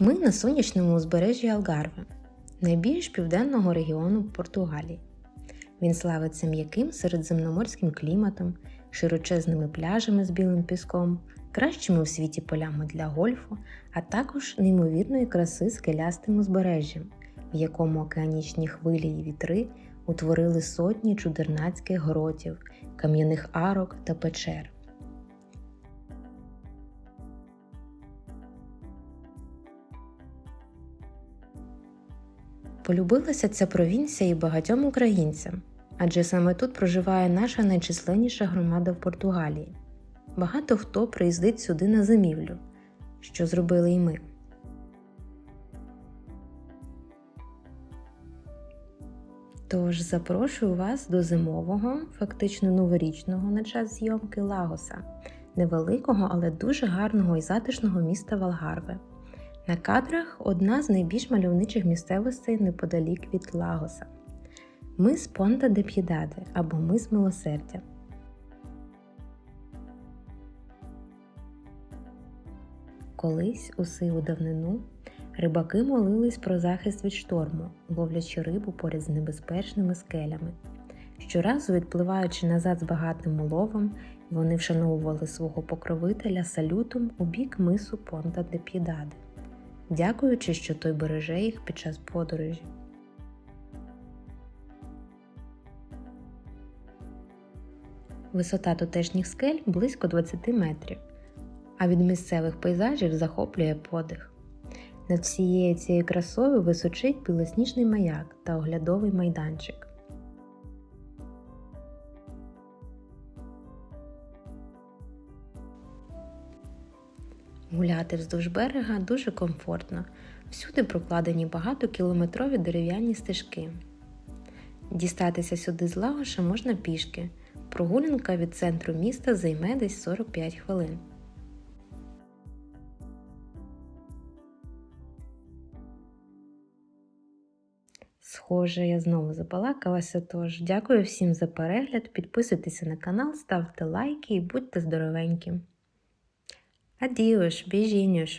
Ми на сонячному узбережжі Алгарве, найбільш південного регіону Португалії. Він славиться м'яким середземноморським кліматом, широчезними пляжами з білим піском, кращими у світі полями для гольфу, а також неймовірної краси скелястим узбережжям, в якому океанічні хвилі і вітри утворили сотні чудернацьких гротів, кам'яних арок та печер. Полюбилася ця провінція і багатьом українцям, адже саме тут проживає наша найчисленніша громада в Португалії. Багато хто приїздить сюди на зимівлю, що зробили і ми. Тож запрошую вас до зимового, фактично новорічного на час зйомки Лагоса, невеликого, але дуже гарного і затишного міста Валгарве. На кадрах одна з найбільш мальовничих місцевостей неподалік від Лагоса. Мис Понта де П'єдаде або мис Милосердя. Колись у сиву давнину рибаки молились про захист від шторму, ловлячи рибу поряд з небезпечними скелями. Щоразу, відпливаючи назад з багатим уловом, вони вшановували свого покровителя салютом у бік мису Понта де П'єдаде дякуючи, що той береже їх під час подорожі. Висота тутешніх скель близько 20 метрів, а від місцевих пейзажів захоплює подих. Над всією цією красою височить білосніжний маяк та оглядовий майданчик. Гуляти вздовж берега дуже комфортно. Всюди прокладені багатокілометрові дерев'яні стежки. Дістатися сюди з Лагоша можна пішки. Прогулянка від центру міста займе десь 45 хвилин. Схоже, я знову забалакалася, тож дякую всім за перегляд. Підписуйтеся на канал, ставте лайки і будьте здоровенькі! Adeus, beijinhos.